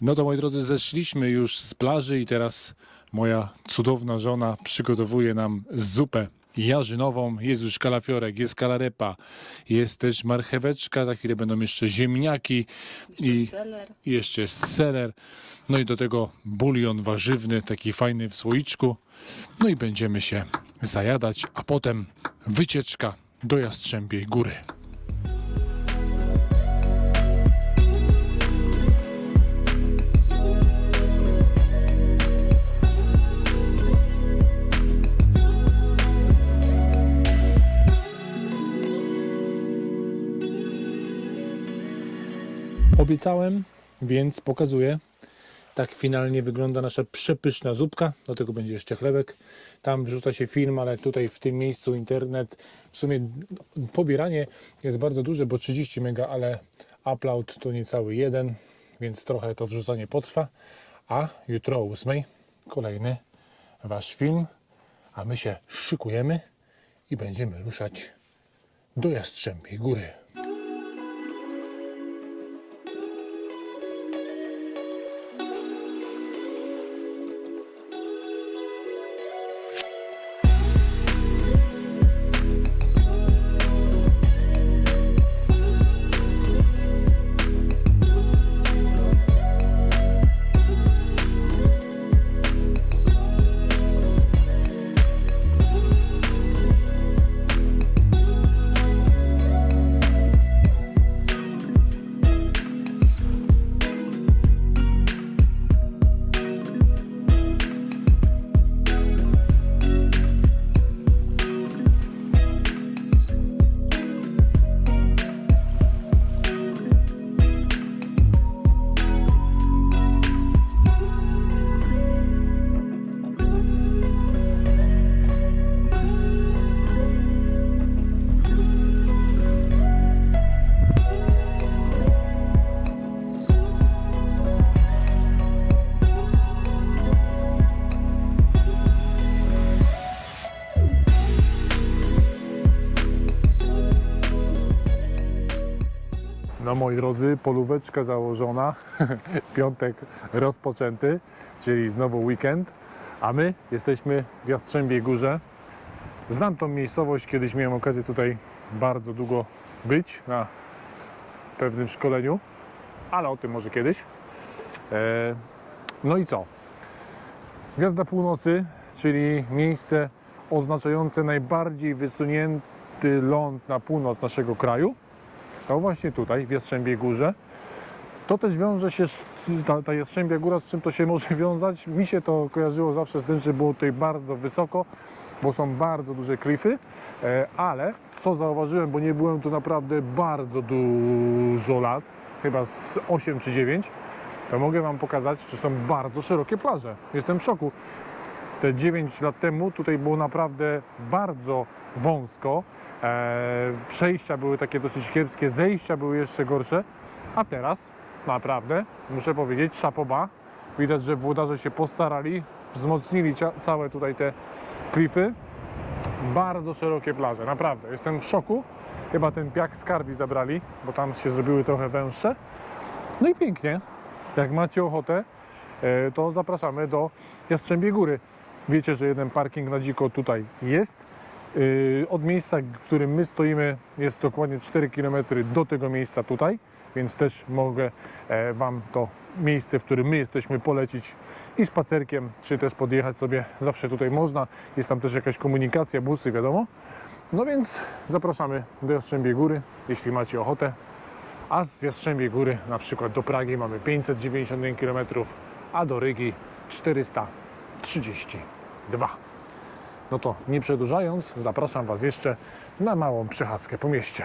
No to moi drodzy, zeszliśmy już z plaży i teraz moja cudowna żona przygotowuje nam zupę jarzynową. Jest już kalafiorek, jest kalarepa, jest też marcheweczka, za chwilę będą jeszcze ziemniaki i Seler. jeszcze jest seler. No i do tego bulion warzywny, taki fajny w słoiczku. No i będziemy się zajadać, a potem wycieczka do Jastrzębiej Góry. Obiecałem, więc pokazuję. Tak finalnie wygląda nasza przepyszna zupka. Do tego będzie jeszcze chlebek. Tam wrzuca się film, ale tutaj w tym miejscu internet. W sumie pobieranie jest bardzo duże, bo 30 mega, ale upload to niecały jeden, więc trochę to wrzucanie potrwa. A jutro o 8 kolejny wasz film, a my się szykujemy i będziemy ruszać do Jastrzębiej Góry. No moi drodzy, polóweczka założona, piątek rozpoczęty, czyli znowu weekend, a my jesteśmy w Jastrzębiej Górze. Znam tą miejscowość, kiedyś miałem okazję tutaj bardzo długo być na pewnym szkoleniu, ale o tym może kiedyś. E, No i co? Gwiazda Północy, czyli miejsce oznaczające najbardziej wysunięty ląd na północ naszego kraju to właśnie tutaj, w Jastrzębiej Górze. To też wiąże się, ta, ta Jastrzębia Góra, z czym to się może wiązać? Mi się to kojarzyło zawsze z tym, że było tutaj bardzo wysoko, bo są bardzo duże klify, e, ale co zauważyłem, bo nie byłem tu naprawdę bardzo dużo lat, chyba z 8 czy 9, to mogę Wam pokazać, że są bardzo szerokie plaże. Jestem w szoku. Te 9 lat temu tutaj było naprawdę bardzo wąsko. E, przejścia były takie dosyć kiepskie, zejścia były jeszcze gorsze, a teraz naprawdę muszę powiedzieć szapoba. Widać, że włodarze się postarali, wzmocnili całe tutaj te klify. Bardzo szerokie plaże, naprawdę. Jestem w szoku. Chyba ten piach skarbi zabrali, bo tam się zrobiły trochę węższe. No i pięknie. Jak macie ochotę, e, to zapraszamy do Jastrzębiej Góry. Wiecie, że jeden parking na dziko tutaj jest. Yy, Od miejsca, w którym my stoimy, jest dokładnie 4 km do tego miejsca tutaj, więc też mogę e, Wam to miejsce, w którym my jesteśmy, polecić i spacerkiem, czy też podjechać sobie. Zawsze tutaj można. Jest tam też jakaś komunikacja, busy, wiadomo. No więc zapraszamy do Jastrzębiej Góry, jeśli macie ochotę. A z Jastrzębiej Góry na przykład do Pragi mamy 591 km, a do Rygi 432. No to nie przedłużając, zapraszam Was jeszcze na małą przechadzkę po mieście.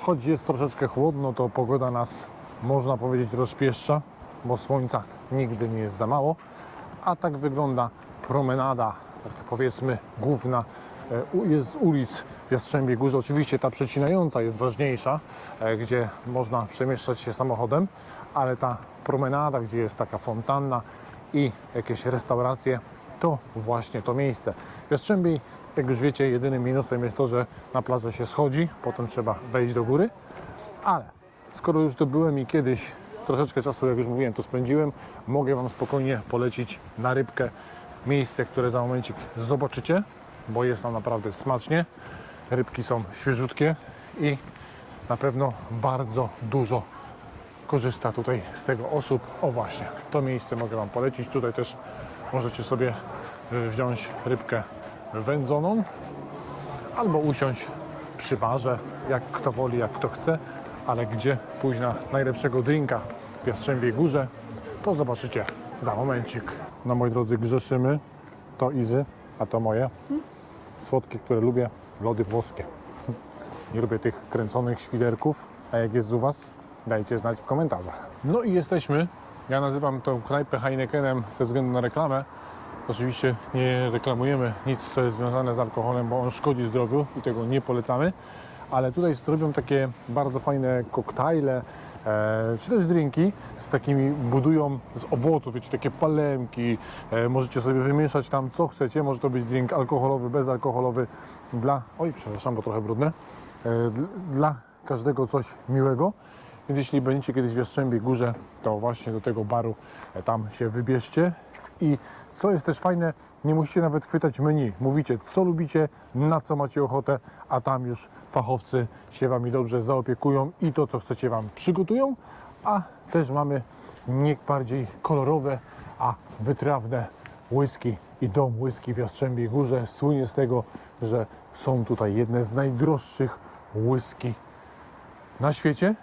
Choć jest troszeczkę chłodno, to pogoda nas, można powiedzieć, rozpieszcza, bo słońca nigdy nie jest za mało. A tak wygląda promenada, tak powiedzmy, główna e, jest z ulic w Jastrzębiej Górze. Oczywiście ta przecinająca jest ważniejsza, e, gdzie można przemieszczać się samochodem, ale ta promenada, gdzie jest taka fontanna i jakieś restauracje, to właśnie to miejsce. W Jastrzębiej, jak już wiecie, jedynym minusem jest to, że na plażę się schodzi, potem trzeba wejść do góry, ale skoro już tu byłem i kiedyś troszeczkę czasu, jak już mówiłem, tu spędziłem. Mogę Wam spokojnie polecić na rybkę miejsce, które za momencik zobaczycie, bo jest tam naprawdę smacznie. Rybki są świeżutkie i na pewno bardzo dużo korzysta tutaj z tego osób. O właśnie, to miejsce mogę Wam polecić. Tutaj też możecie sobie y, wziąć rybkę wędzoną albo usiąść przy barze, jak kto woli, jak kto chce, ale gdzie pójść na najlepszego drinka w Jastrzębiej Górze, to zobaczycie za momencik. No moi drodzy, grzeszymy. To Izy, a to moje. Słodkie, które lubię, lody włoskie. Nie lubię tych kręconych świderków, a jak jest u Was, dajcie znać w komentarzach. No i jesteśmy. Ja nazywam tą knajpę Heinekenem ze względu na reklamę. Oczywiście nie reklamujemy nic, co jest związane z alkoholem, bo on szkodzi zdrowiu i tego nie polecamy. Ale tutaj robią takie bardzo fajne koktajle, e, czy też drinki z takimi, budują z owoców, wiecie, takie palemki. E, możecie sobie wymieszać tam co chcecie. Może to być drink alkoholowy, bezalkoholowy dla, oj przepraszam, bo trochę brudne, e, dl- dla każdego coś miłego. Więc jeśli będziecie kiedyś w Jastrzębiej Górze, to właśnie do tego baru e, tam się wybierzcie. I co jest też fajne, nie musicie nawet chwytać menu. Mówicie, co lubicie, na co macie ochotę, a tam już fachowcy się Wami dobrze zaopiekują i to, co chcecie Wam przygotują. A też mamy nie bardziej kolorowe, a wytrawne whisky i dom whisky w Jastrzębiej Górze słynie z tego, że są tutaj jedne z najdroższych whisky na świecie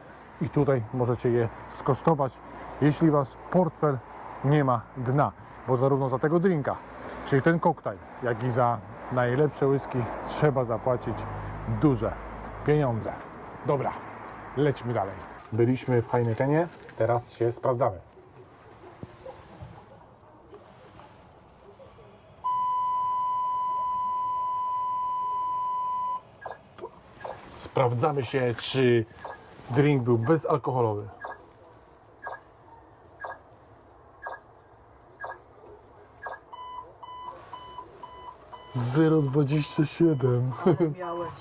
i tutaj możecie je skosztować, jeśli wasz portfel nie ma dna, bo zarówno za tego drinka, czyli ten koktajl, jak i za najlepsze whisky trzeba zapłacić duże pieniądze. Dobra, lećmy dalej. Byliśmy w Heinekenie, teraz się sprawdzamy. Sprawdzamy się, czy drink był bezalkoholowy. 0,27. Miałeś.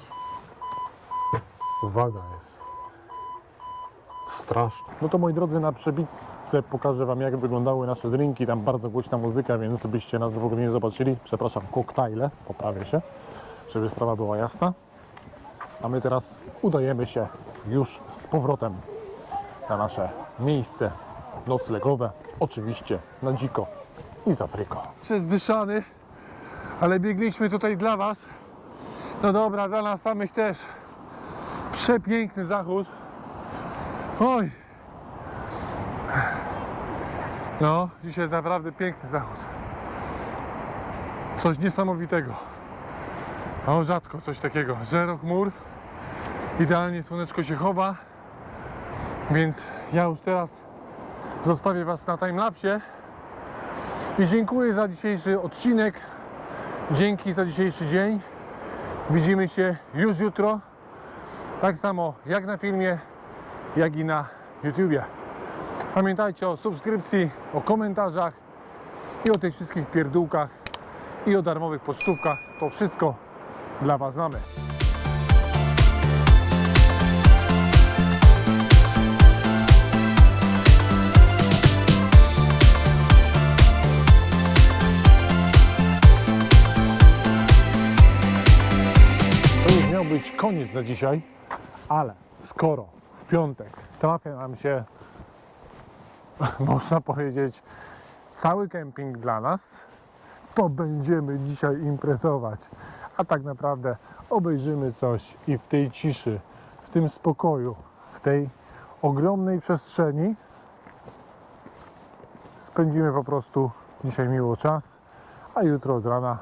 Uwaga jest. Strasznie. No to moi drodzy, na przebitce pokażę Wam jak wyglądały nasze drinki. Tam bardzo głośna muzyka, więc byście nas w ogóle nie zobaczyli. Przepraszam, koktajle, poprawię się, żeby sprawa była jasna. A my teraz udajemy się już z powrotem na nasze miejsce noclegowe. Oczywiście na dziko i z Afryką. Przezdyszany, ale biegliśmy tutaj dla Was. No dobra, dla nas samych też. Przepiękny zachód. Oj. No, dzisiaj jest naprawdę piękny zachód. Coś niesamowitego. O, rzadko coś takiego. Zero chmur. Idealnie słoneczko się chowa. Więc ja już teraz zostawię Was na timelapsie. I dziękuję za dzisiejszy odcinek. Dzięki za dzisiejszy dzień. Widzimy się już jutro. Tak samo jak na filmie, jak i na YouTubie. Pamiętajcie o subskrypcji, o komentarzach i o tych wszystkich pierdółkach i o darmowych pocztówkach. To wszystko dla Was mamy. Miał być koniec na dzisiaj, ale skoro w piątek trafia nam się, można powiedzieć, cały kemping dla nas, to będziemy dzisiaj imprezować. A tak naprawdę obejrzymy coś i w tej ciszy, w tym spokoju, w tej ogromnej przestrzeni spędzimy po prostu dzisiaj miło czas, a jutro od rana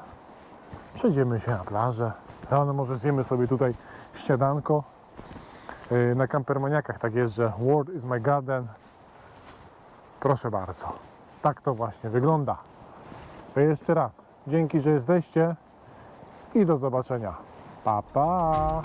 przejdziemy się na plażę. Rano może zjemy sobie tutaj śniadanko. Yy, Na kampermaniakach tak jest, że World is my garden. Proszę bardzo. Tak to właśnie wygląda. To jeszcze raz. Dzięki, że jesteście i do zobaczenia. Pa, pa!